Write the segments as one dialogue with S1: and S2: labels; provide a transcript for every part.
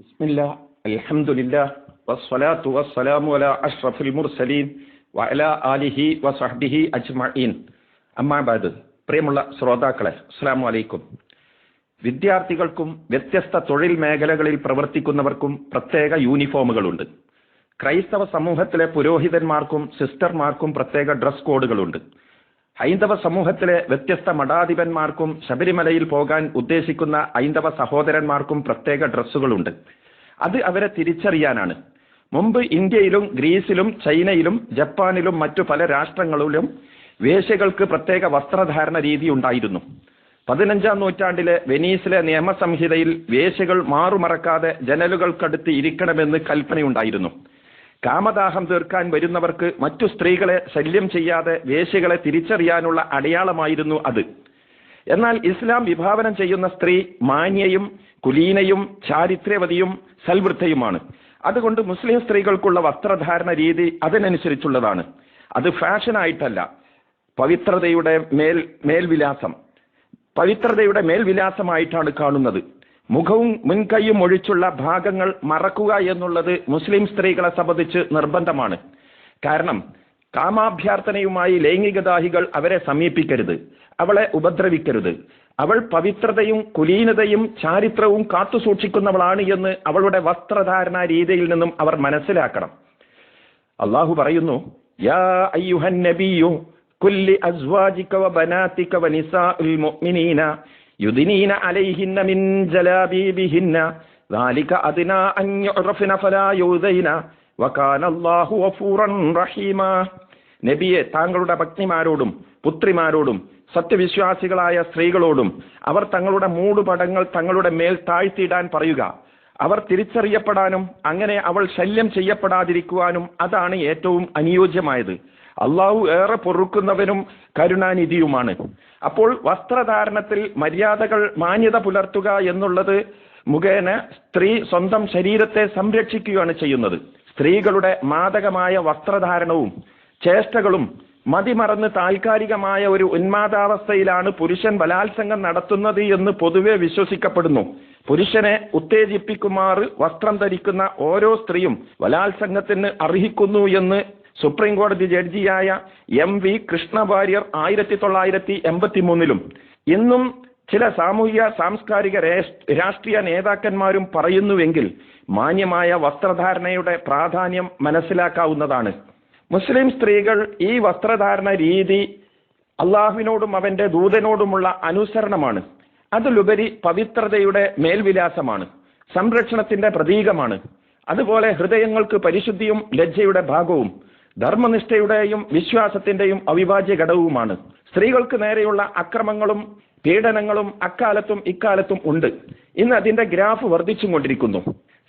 S1: بسم الله الحمد لله والصلاة والسلام على أشرف المرسلين وعلى آله وصحبه أجمعين أما بعد പ്രിയമുള്ള ശ്രോതാക്കളെ അസ്സാം വലൈക്കും വിദ്യാർത്ഥികൾക്കും വ്യത്യസ്ത തൊഴിൽ മേഖലകളിൽ പ്രവർത്തിക്കുന്നവർക്കും പ്രത്യേക യൂണിഫോമുകളുണ്ട് ക്രൈസ്തവ സമൂഹത്തിലെ പുരോഹിതന്മാർക്കും സിസ്റ്റർമാർക്കും പ്രത്യേക ഡ്രസ് കോഡുകളുണ്ട് ഹൈന്ദവ സമൂഹത്തിലെ വ്യത്യസ്ത മഠാധിപന്മാർക്കും ശബരിമലയിൽ പോകാൻ ഉദ്ദേശിക്കുന്ന ഹൈന്ദവ സഹോദരന്മാർക്കും പ്രത്യേക ഡ്രസ്സുകളുണ്ട്. അത് അവരെ തിരിച്ചറിയാനാണ്. മുമ്പ് ഇന്ത്യയിലും ഗ്രീസിലും ചൈനയിലും ജപ്പാനിലും മറ്റു പല രാഷ്ട്രങ്ങളിലും വേശ്യകൾക്ക് പ്രത്യേക വസ്ത്രധാരണ രീതി ഉണ്ടായിരുന്നു. പതിനഞ്ചാം നൂറ്റാണ്ടിലെ വെനീസിലെ നിയമസംഹിതയിൽ വേശ്യകൾ മാറുമറക്കാതെ ജനലുകൾക്കടുത്ത് ഇരിക്കണമെന്ന് കൽപ്പനയുണ്ടായിരുന്നു. കാമദാഹം തീർക്കാൻ വരുന്നവർക്ക് മറ്റു സ്ത്രീകളെ ശല്യം ചെയ്യാതെ വേശികളെ തിരിച്ചറിയാനുള്ള അടയാളമായിരുന്നു അത്. എന്നാൽ ഇസ്ലാം വിഭാവനം ചെയ്യുന്ന സ്ത്രീ മാന്യയും കുലീനയും ചാരിത്രവതിയും സൽവൃദ്ധയുമാണ്. അതുകൊണ്ട് മുസ്ലിം സ്ത്രീകൾക്കുള്ള വസ്ത്രധാരണ രീതി അതിനനുസരിച്ചുള്ളതാണ്. അത് ഫാഷനായിട്ടല്ല. പവിത്രതയുടെ മേൽ മേൽവിലാസം. പവിത്രതയുടെ മേൽവിലാസമായിട്ടാണ് കാണുന്നത്. മുഖവും മുൻകൈയും ഒഴിച്ചുള്ള ഭാഗങ്ങൾ മറക്കുക എന്നുള്ളത് മുസ്ലിം സ്ത്രീകളെ സംബന്ധിച്ച് നിർബന്ധമാണ്. കാരണം കാമാഭ്യർത്ഥനയുമായി ലൈംഗികദാഹികൾ അവരെ സമീപിക്കരുത്. അവളെ ഉപദ്രവിക്കരുത്. അവൾ പവിത്രതയും കുലീനതയും ചാരിത്രവും കാത്തുസൂക്ഷിക്കുന്നവളാണ് എന്ന് അവളുടെ വസ്ത്രധാരണ രീതിയിൽ നിന്നും അവർ മനസ്സിലാക്കണം. അള്ളാഹു പറയുന്നു യാ നബിയു കുല്ലി അസ്വാജിക മുഅ്മിനീന യുദ്നീന അലൈഹിന്ന മിൻ ജലാബീബിഹിന്ന ذلك أدنى أن يعرفن فلا يؤذين وكان الله غفورا رحيما നബിയെ താങ്കളുടെ പത്നിമാരോടും പുത്രിമാരോടും സത്യവിശ്വാസികളായ സ്ത്രീകളോടും അവർ തങ്ങളുടെ മൂടുപടങ്ങൾ തങ്ങളുടെ മേൽ താഴ്ത്തിയിടാൻ പറയുക അവർ തിരിച്ചറിയപ്പെടാനും അങ്ങനെ അവൾ ശല്യം ചെയ്യപ്പെടാതിരിക്കുവാനും അതാണ് ഏറ്റവും അനുയോജ്യമായത് അള്ളാഹു ഏറെ പൊറുക്കുന്നവനും കരുണാനിധിയുമാണ്. അപ്പോൾ വസ്ത്രധാരണത്തിൽ മര്യാദകൾ മാന്യത പുലർത്തുക എന്നുള്ളത് മുഖേന സ്ത്രീ സ്വന്തം ശരീരത്തെ സംരക്ഷിക്കുകയാണ് ചെയ്യുന്നത്. സ്ത്രീകളുടെ മാതകമായ വസ്ത്രധാരണവും ചേഷ്ടകളും മതിമറന്ന് താൽക്കാലികമായ ഒരു ഉന്മാദാവസ്ഥയിലാണ് പുരുഷൻ ബലാത്സംഗം നടത്തുന്നത് എന്ന് പൊതുവെ വിശ്വസിക്കപ്പെടുന്നു. പുരുഷനെ ഉത്തേജിപ്പിക്കുമാറ് വസ്ത്രം ധരിക്കുന്ന ഓരോ സ്ത്രീയും ബലാത്സംഗത്തിന് അർഹിക്കുന്നു എന്ന് സുപ്രീം കോടതി ജഡ്ജിയായ എം വി കൃഷ്ണ വാര്യർ ആയിരത്തി തൊള്ളായിരത്തി എൺപത്തി മൂന്നിലും ഇന്നും ചില സാമൂഹ്യ സാംസ്കാരിക രാഷ്ട്രീയ നേതാക്കന്മാരും പറയുന്നുവെങ്കിൽ മാന്യമായ വസ്ത്രധാരണയുടെ പ്രാധാന്യം മനസ്സിലാക്കാവുന്നതാണ്. മുസ്ലിം സ്ത്രീകൾ ഈ വസ്ത്രധാരണ രീതി അള്ളാഹുവിനോടും അവന്റെ ദൂതനോടുമുള്ള അനുസരണമാണ്. അതിലുപരി പവിത്രതയുടെ മേൽവിലാസമാണ്. സംരക്ഷണത്തിന്റെ പ്രതീകമാണ്. അതുപോലെ ഹൃദയങ്ങൾക്ക് പരിശുദ്ധിയും ലജ്ജയുടെ ഭാഗവും. ധർമ്മനിഷ്ഠയുടെയും വിശ്വാസത്തിന്റെയും അവിഭാജ്യ ഘടകവുമാണ്. സ്ത്രീകൾക്ക് നേരെയുള്ള അക്രമങ്ങളും പീഡനങ്ങളും അക്കാലത്തും ഇക്കാലത്തും ഉണ്ട്. ഇന്ന് അതിന്റെ ഗ്രാഫ് വർദ്ധിച്ചു കൊണ്ടിരിക്കുന്നു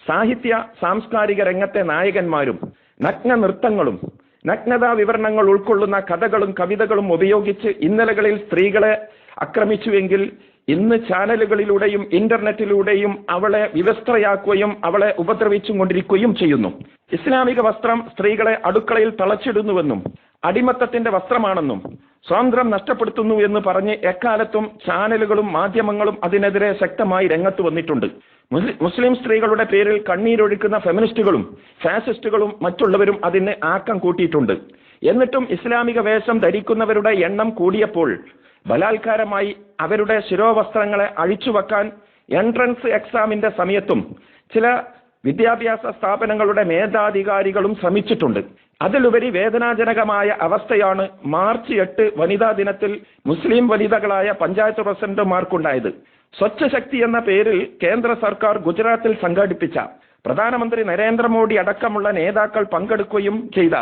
S1: സാഹിത്യ സാംസ്കാരിക രംഗത്തെ നായകന്മാരും നഗ്ന നൃത്തങ്ങളും നഗ്നതാ വിവരണങ്ങൾ ഉൾക്കൊള്ളുന്ന കഥകളും കവിതകളും ഉപയോഗിച്ച് ഇന്നലകളിൽ സ്ത്രീകളെ ആക്രമിച്ചുവെങ്കിൽ ഇന്ന് ചാനലുകളിലൂടെയും ഇന്റർനെറ്റിലൂടെയും അവളെ വിവസ്ത്രയാക്കുകയും അവളെ ഉപദ്രവിച്ചും കൊണ്ടിരിക്കുകയും ചെയ്യുന്നു. ഇസ്ലാമിക വസ്ത്രം സ്ത്രീകളെ അടുക്കളയിൽ തളച്ചിടുന്നുവെന്നും അടിമത്തത്തിന്റെ വസ്ത്രമാണെന്നും സ്വാതന്ത്ര്യം നഷ്ടപ്പെടുത്തുന്നു എന്ന് പറഞ്ഞ് എക്കാലത്തും ചാനലുകളും മാധ്യമങ്ങളും അതിനെതിരെ ശക്തമായി രംഗത്ത് വന്നിട്ടുണ്ട്. മുസ്ലിം സ്ത്രീകളുടെ പേരിൽ കണ്ണീരൊഴുക്കുന്ന ഫെമിനിസ്റ്റുകളും ഫാസിസ്റ്റുകളും മറ്റുള്ളവരും അതിന് ആക്കം കൂട്ടിയിട്ടുണ്ട്. എന്നിട്ടും ഇസ്ലാമിക വേഷം ധരിക്കുന്നവരുടെ എണ്ണം കൂടിയപ്പോൾ ബലാത്കാരമായി അവരുടെ ശിരോവസ്ത്രങ്ങളെ അഴിച്ചുവെക്കാൻ എൻട്രൻസ് എക്സാമിന്റെ സമയത്തും ചില വിദ്യാഭ്യാസ സ്ഥാപനങ്ങളുടെ മേധാധികാരികളും ശ്രമിച്ചിട്ടുണ്ട്. അതിലുപരി വേദനാജനകമായ അവസ്ഥയാണ് മാർച്ച് എട്ട് വനിതാ ദിനത്തിൽ മുസ്ലിം വനിതകളായ പഞ്ചായത്ത് പ്രസിഡന്റുമാർക്കുണ്ടായത്. സ്വച്ഛശക്തി എന്ന പേരിൽ കേന്ദ്ര സർക്കാർ ഗുജറാത്തിൽ സംഘടിപ്പിച്ച പ്രധാനമന്ത്രി നരേന്ദ്രമോദി അടക്കമുള്ള നേതാക്കൾ പങ്കെടുക്കുകയും ചെയ്ത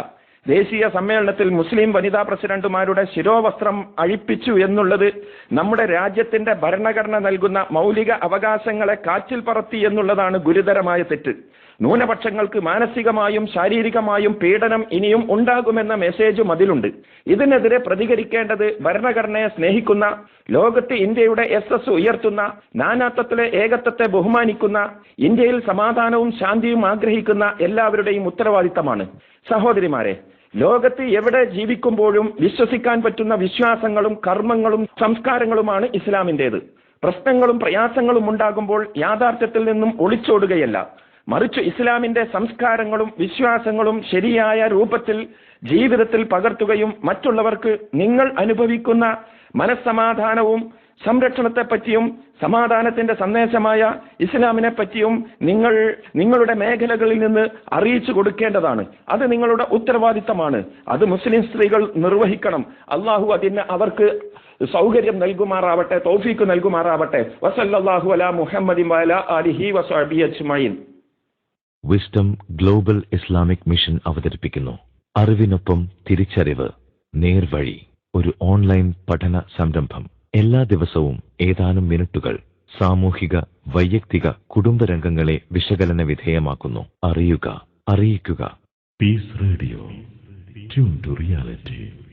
S1: ദേശീയ സമ്മേളനത്തിൽ മുസ്ലിം വനിതാ പ്രസിഡന്റുമാരുടെ ശിരോവസ്ത്രം അഴിപ്പിച്ചു എന്നുള്ളത് നമ്മുടെ രാജ്യത്തിന്റെ ഭരണഘടന നൽകുന്ന മൗലിക അവകാശങ്ങളെ കാറ്റിൽ പറത്തി എന്നുള്ളതാണ് ഗുരുതരമായ തെറ്റ്. ന്യൂനപക്ഷങ്ങൾക്ക് മാനസികമായും ശാരീരികമായും പീഡനം ഇനിയും ഉണ്ടാകുമെന്ന മെസ്സേജും അതിലുണ്ട് ഇതിനെതിരെ പ്രതികരിക്കേണ്ടത് ഭരണഘടനയെ സ്നേഹിക്കുന്ന ലോകത്ത് ഇന്ത്യയുടെ എസ് എസ് ഉയർത്തുന്ന നാനാത്വത്തിലെ ഏകത്വത്തെ ബഹുമാനിക്കുന്ന ഇന്ത്യയിൽ സമാധാനവും ശാന്തിയും ആഗ്രഹിക്കുന്ന എല്ലാവരുടെയും ഉത്തരവാദിത്തമാണ്. സഹോദരിമാരെ ലോകത്ത് എവിടെ ജീവിക്കുമ്പോഴും വിശ്വസിക്കാൻ പറ്റുന്ന വിശ്വാസങ്ങളും കർമ്മങ്ങളും സംസ്കാരങ്ങളുമാണ് ഇസ്ലാമിന്റെത്. പ്രശ്നങ്ങളും പ്രയാസങ്ങളും ഉണ്ടാകുമ്പോൾ യാഥാർത്ഥ്യത്തിൽ നിന്നും ഒളിച്ചോടുകയല്ല. മറിച്ച് ഇസ്ലാമിന്റെ സംസ്കാരങ്ങളും വിശ്വാസങ്ങളും ശരിയായ രൂപത്തിൽ ജീവിതത്തിൽ പകർത്തുകയും മറ്റുള്ളവർക്ക് നിങ്ങൾ അനുഭവിക്കുന്ന മനസ്സമാധാനവും സംരക്ഷണത്തെ പറ്റിയും സമാധാനത്തിന്റെ സന്ദേശമായ ഇസ്ലാമിനെ പറ്റിയും നിങ്ങൾ നിങ്ങളുടെ മേഖലകളിൽ നിന്ന് അറിയിച്ചു കൊടുക്കേണ്ടതാണ്. അത് നിങ്ങളുടെ ഉത്തരവാദിത്തമാണ്. അത് മുസ്ലിം സ്ത്രീകൾ നിർവഹിക്കണം. അള്ളാഹു അതിന് അവർക്ക് സൗകര്യം നൽകുമാറാവട്ടെ തൗഫീക്ക് നൽകുമാറാവട്ടെ. വസല്ലാഹു അല മുഹമ്മദ് അലിഹി വസബി
S2: വിസ്ഡം ഗ്ലോബൽ ഇസ്ലാമിക് മിഷൻ അവതരിപ്പിക്കുന്നു. അറിവിനൊപ്പം തിരിച്ചറിവ് നേർവഴി ഒരു ഓൺലൈൻ പഠന സംരംഭം. എല്ലാ ദിവസവും ഏതാനും മിനിറ്റുകൾ സാമൂഹിക വൈയക്തിക കുടുംബരംഗങ്ങളെ വിശകലന വിധേയമാക്കുന്നു. അറിയുക അറിയിക്കുക.
S3: Peace radio reality.